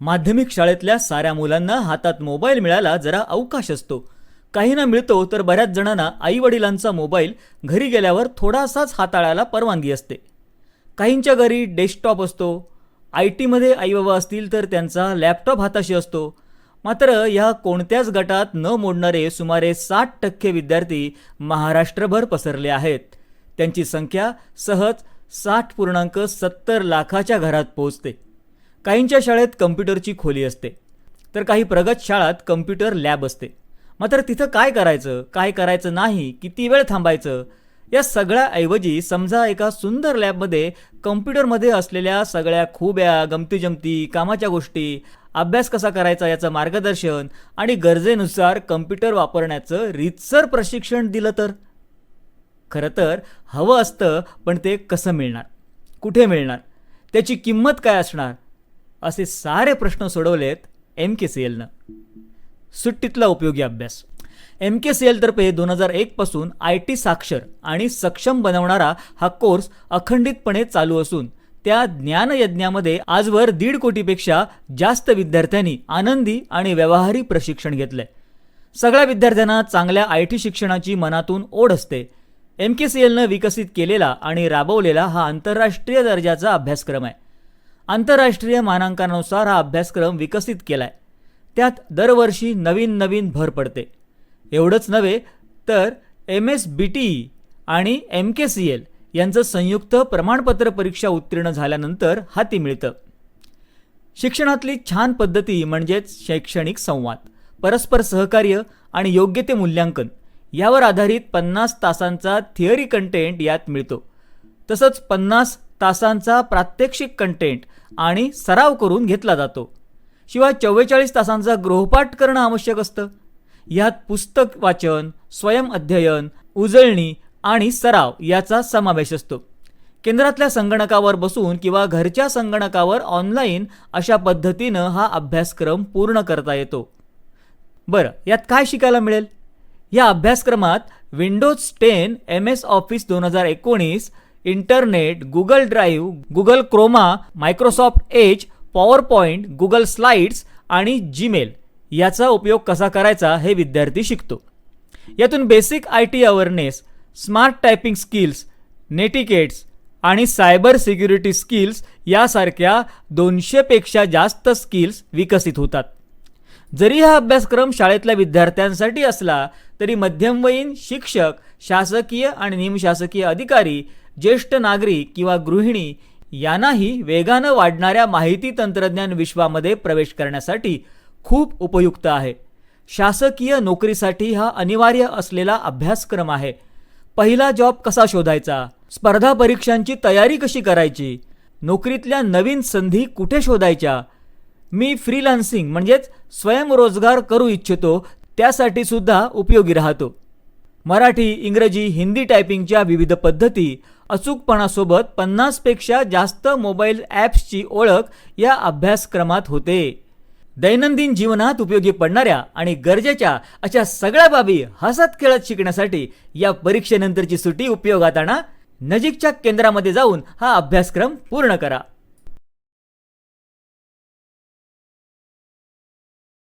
माध्यमिक शाळेतल्या साऱ्या मुलांना हातात मोबाईल मिळायला जरा अवकाश असतो. काहींना मिळतो तर बऱ्याच जणांना आईवडिलांचा मोबाईल घरी गेल्यावर थोडासाच हाताळायला परवानगी असते. काहींच्या घरी डेस्कटॉप असतो. आय टीमध्ये आईबाबा असतील तर त्यांचा लॅपटॉप हाताशी असतो. मात्र ह्या कोणत्याच गटात न मोडणारे सुमारे साठ टक्के विद्यार्थी महाराष्ट्रभर पसरले आहेत. त्यांची संख्या सहज साठ पूर्णांक सत्तर लाखाच्या घरात पोहोचते. काहींच्या शाळेत कम्प्युटरची खोली असते. तर काही प्रगत शाळात कम्प्युटर लॅब असते. मात्र तिथं काय करायचं काय करायचं नाही किती वेळ थांबायचं या सगळ्याऐवजी समजा एका सुंदर लॅबमध्ये कम्प्युटरमध्ये असलेल्या सगळ्या खुब्या गमतीजमती कामाच्या गोष्टी अभ्यास कसा करायचा याचं मार्गदर्शन आणि गरजेनुसार कम्प्युटर वापरण्याचं रीतसर प्रशिक्षण दिलं तर? खरं तर हवं असतं पण ते कसं मिळणार? कुठे मिळणार? त्याची किंमत काय असणार? असे सारे प्रश्न सोडवलेत एम के सी एलनं सुट्टीतला उपयोगी अभ्यास. एम के सी एलतर्फे दोन हजार एकपासून आय टी साक्षर आणि सक्षम बनवणारा हा कोर्स अखंडितपणे चालू असून त्या ज्ञानयज्ञामध्ये आजवर दीड कोटीपेक्षा जास्त विद्यार्थ्यांनी आनंदी आणि व्यवहारी प्रशिक्षण घेतलंय. सगळ्या विद्यार्थ्यांना चांगल्या आय टी शिक्षणाची मनातून ओढ असते. एम के सी एलनं विकसित केलेला आणि राबवलेला हा आंतरराष्ट्रीय दर्जाचा अभ्यासक्रम आहे. आंतरराष्ट्रीय मानांकनानुसार हा अभ्यासक्रम विकसित केला आहे त्यात दरवर्षी नवीन नवीन भर पडते. एवढंच नव्हे तर M S B T E आणि एम के सी एल यांचं संयुक्त प्रमाणपत्र परीक्षा उत्तीर्ण झाल्यानंतर हाती मिळतं. शिक्षणातली छान पद्धती म्हणजेच शैक्षणिक संवाद परस्पर सहकार्य आणि योग्य ते मूल्यांकन यावर आधारित पन्नास तासांचा थिअरी कंटेंट यात मिळतो. तसंच पन्नास तासांचा प्रात्यक्षिक कंटेंट आणि सराव करून घेतला जातो. शिवाय चव्वेचाळीस तासांचा गृहपाठ करणं आवश्यक असतं. यात पुस्तक वाचन स्वयं अध्ययन उजळणी आणि सराव याचा समावेश असतो. केंद्रातल्या संगणकावर बसून किंवा घरच्या संगणकावर ऑनलाईन अशा पद्धतीनं हा अभ्यासक्रम पूर्ण करता येतो. बरं यात काय शिकायला मिळेल? या अभ्यासक्रमात Windows ten M S Office दोन हजार एकोणीस internet Google Drive Google Chrome Microsoft Edge power point Google Slides आणि जीमेल याचा उपयोग कसा करायचा हे विद्यार्थी शिकतो. यातून basic I T awareness smart typing skills netiquettes आणि सायबर सिक्युरिटी स्किल्स यासारख्या दोनशेपेक्षा जास्त स्किल्स विकसित होतात. जरी हा अभ्यासक्रम शाळेतल्या विद्यार्थ्यांसाठी असला तरी मध्यमवयीन शिक्षक शासकीय आणि निमशासकीय अधिकारी ज्येष्ठ नागरिक किंवा गृहिणी यांनाही वेगानं वाढणाऱ्या माहिती तंत्रज्ञान विश्वामध्ये प्रवेश करण्यासाठी खूप उपयुक्त आहे. शासकीय नोकरीसाठी हा अनिवार्य असलेला अभ्यासक्रम आहे. पहिला जॉब कसा शोधायचा? स्पर्धा परीक्षांची तयारी कशी करायची? नोकरीतल्या नवीन संधी कुठे शोधायच्या? मी फ्रीलान्सिंग म्हणजेच स्वयंरोजगार करू इच्छितो त्यासाठी सुद्धा उपयोगी राहतो. मराठी इंग्रजी हिंदी टायपिंगच्या विविध पद्धती अचूकपणासोबत पन्नासपेक्षा जास्त मोबाईल ॲप्सची ओळख या अभ्यासक्रमात होते. दैनंदिन जीवनात उपयोगी पडणाऱ्या आणि गरजेच्या अशा सगळ्या बाबी हसत खेळत शिकण्यासाठी या परीक्षेनंतरची सुटी उपयोगात आणा. नजीकच्या केंद्रामध्ये जाऊन हा अभ्यासक्रम पूर्ण करा.